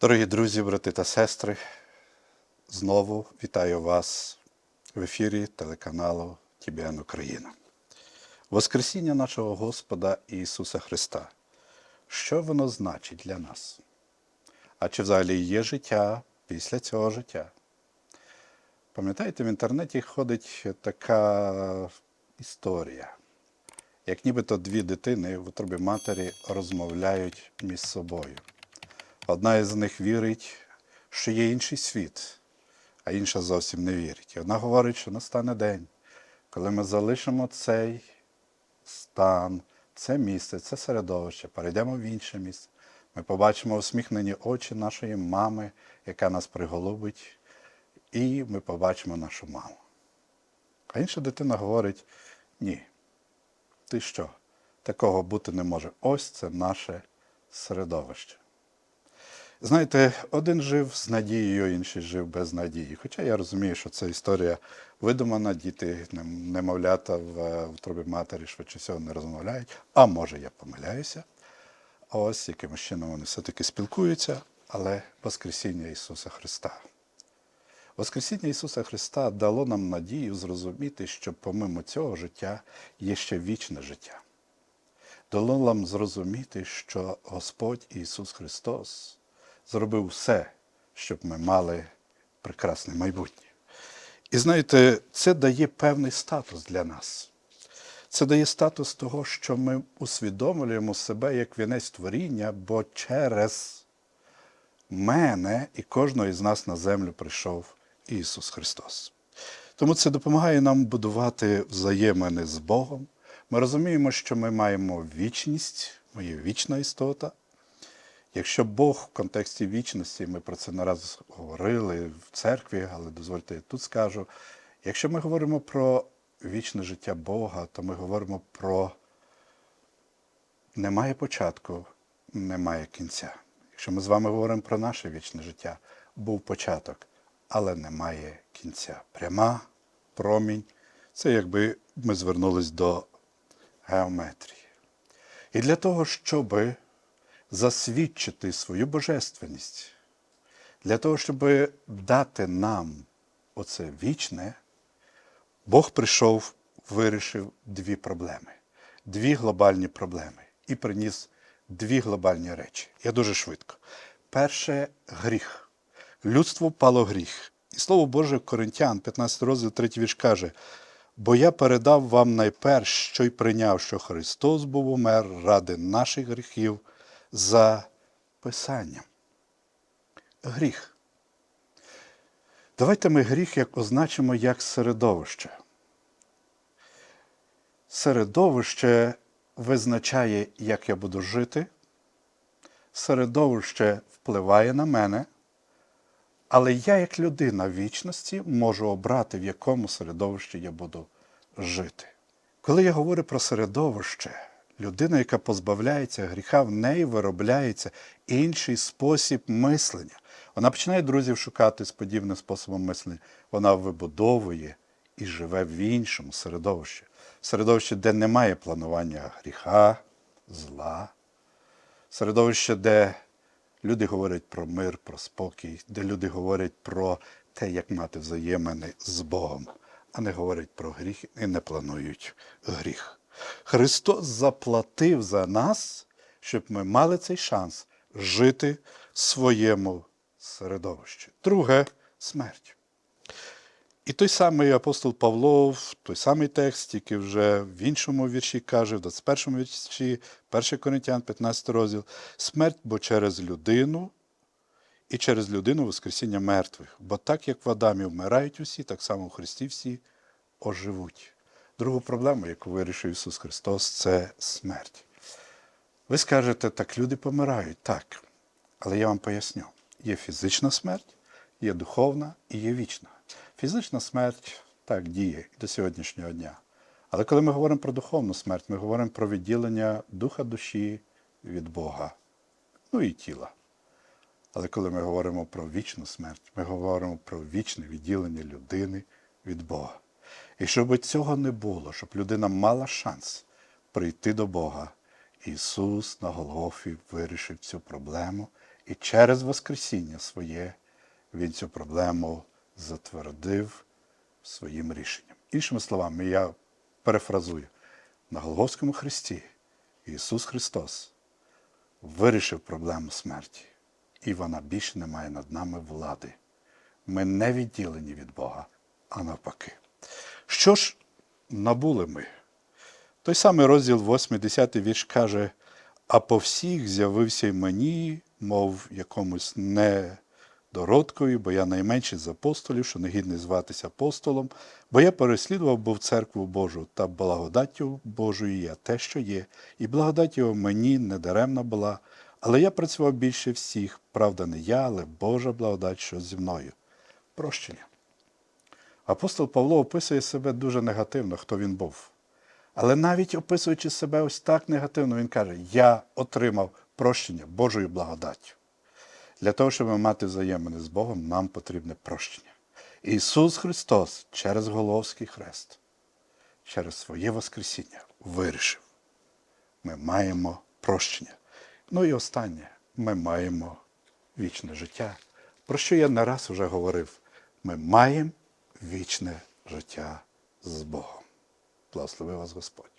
Дорогі друзі, брати та сестри, знову вітаю вас в ефірі телеканалу ТБН Україна. Воскресіння нашого Господа Ісуса Христа. Що воно значить для нас? А чи взагалі є життя після цього життя? Пам'ятаєте, в інтернеті ходить така історія, як нібито дві дитини в утробі матері розмовляють між собою. Одна із них вірить, що є інший світ, а інша зовсім не вірить. І одна говорить, що настане день, коли ми залишимо цей стан, це місце, це середовище, перейдемо в інше місце. Ми побачимо усміхнені очі нашої мами, яка нас приголубить, і ми побачимо нашу маму. А інша дитина говорить: ні, ти що? Такого бути не може. Ось це наше середовище. Знаєте, один жив з надією, інший жив без надії. Хоча я розумію, що це історія видумана, діти, немовлята в, в трубі матері швидше всього не розмовляють. А може я помиляюся. А ось якимось чином вони все-таки спілкуються, але Воскресіння Ісуса Христа. Воскресіння Ісуса Христа дало нам надію зрозуміти, що помимо цього життя є ще вічне життя. Дало нам зрозуміти, що Господь Ісус Христос зробив все, щоб ми мали прекрасне майбутнє. І знаєте, це дає певний статус для нас. Це дає статус того, що ми усвідомлюємо себе як вінець творіння, бо через мене і кожного із нас на землю прийшов Ісус Христос. Тому це допомагає нам будувати взаємини з Богом. Ми розуміємо, що ми маємо вічність, ми є вічна істота. Якщо Бог в контексті вічності, ми про це не раз говорили в церкві, але дозвольте, я тут скажу. Якщо ми говоримо про вічне життя Бога, то ми говоримо про немає початку, немає кінця. Якщо ми з вами говоримо про наше вічне життя, був початок, але немає кінця. Пряма, промінь це якби ми звернулись до геометрії. І для того, щоби засвідчити свою божественність, для того, щоб дати нам оце вічне, Бог прийшов, вирішив дві проблеми, дві глобальні проблеми і приніс дві глобальні речі. Я дуже швидко. Перше гріх. Людство впало гріх. І слово Боже Коринтян, 15 розділ, 3 вірш каже: Бо я передав вам найперш, що й прийняв, що Христос був умер ради наших гріхів за Писанням. Гріх. Давайте ми гріх як означимо як середовище. Середовище визначає, як я буду жити. Середовище впливає на мене, але я, як людина вічності, можу обрати, в якому середовищі я буду жити. Коли я говорю про середовище, людина, яка позбавляється гріха, в неї виробляється інший спосіб мислення. Вона починає друзів шукати з подібним способом мислення. Вона вибудовує і живе в іншому середовищі. Середовище, де немає планування гріха, зла, середовище, де люди говорять про мир, про спокій, де люди говорять про те, як мати взаємини з Богом, а не говорять про гріх і не планують гріх. Христос заплатив за нас, щоб ми мали цей шанс жити в своєму середовищі. Друге смерть. І той самий апостол Павло, в той самий текст, тільки вже в іншому вірші каже, в 21 вірші, 1 Коринтян, 15 розділ, смерть, бо через людину і через людину Воскресіння мертвих. Бо так, як в Адамі вмирають усі, так само в Христі всі оживуть. Другу проблему, яку вирішив Ісус Христос, це смерть. Ви скажете, так люди помирають, так. Але я вам поясню: є фізична смерть, є духовна і є вічна. Фізична смерть так діє до сьогоднішнього дня. Але коли ми говоримо про духовну смерть, ми говоримо про відділення духа душі від Бога, ну і тіла. Але коли ми говоримо про вічну смерть, ми говоримо про вічне відділення людини від Бога. І щоб цього не було, щоб людина мала шанс прийти до Бога, Ісус на Голгофі вирішив цю проблему І через Воскресіння своє він цю проблему затвердив своїм рішенням. Іншими словами, я перефразую, на Голгофському Христі Ісус Христос вирішив проблему смерті, і вона більше не має над нами влади. Ми не відділені від Бога, а навпаки. Що ж набули ми? Той самий розділ 8-10 вірш каже: а по всіх з'явився й мені, мов якомусь недородкові, бо я найменший з апостолів, що не гідний зватися апостолом, бо я переслідував був церкву Божу та благодаттю Божою я те, що є, і благодать його мені недаремна була, але я працював більше всіх, правда, не я, але Божа благодать, що зі мною. Прощення. Апостол Павло описує себе дуже негативно, хто він був. Але навіть описуючи себе ось так негативно, він каже: Я отримав прощення Божою благодаттю. Для того, щоб мати взаємини з Богом, нам потрібне прощення. Ісус Христос через Головський хрест, через своє Воскресіння вирішив. Ми маємо прощення. Ну і останнє, ми маємо вічне життя. Про що я не раз вже говорив. Ми маємо вічне життя з Богом. Благослови вас Господь.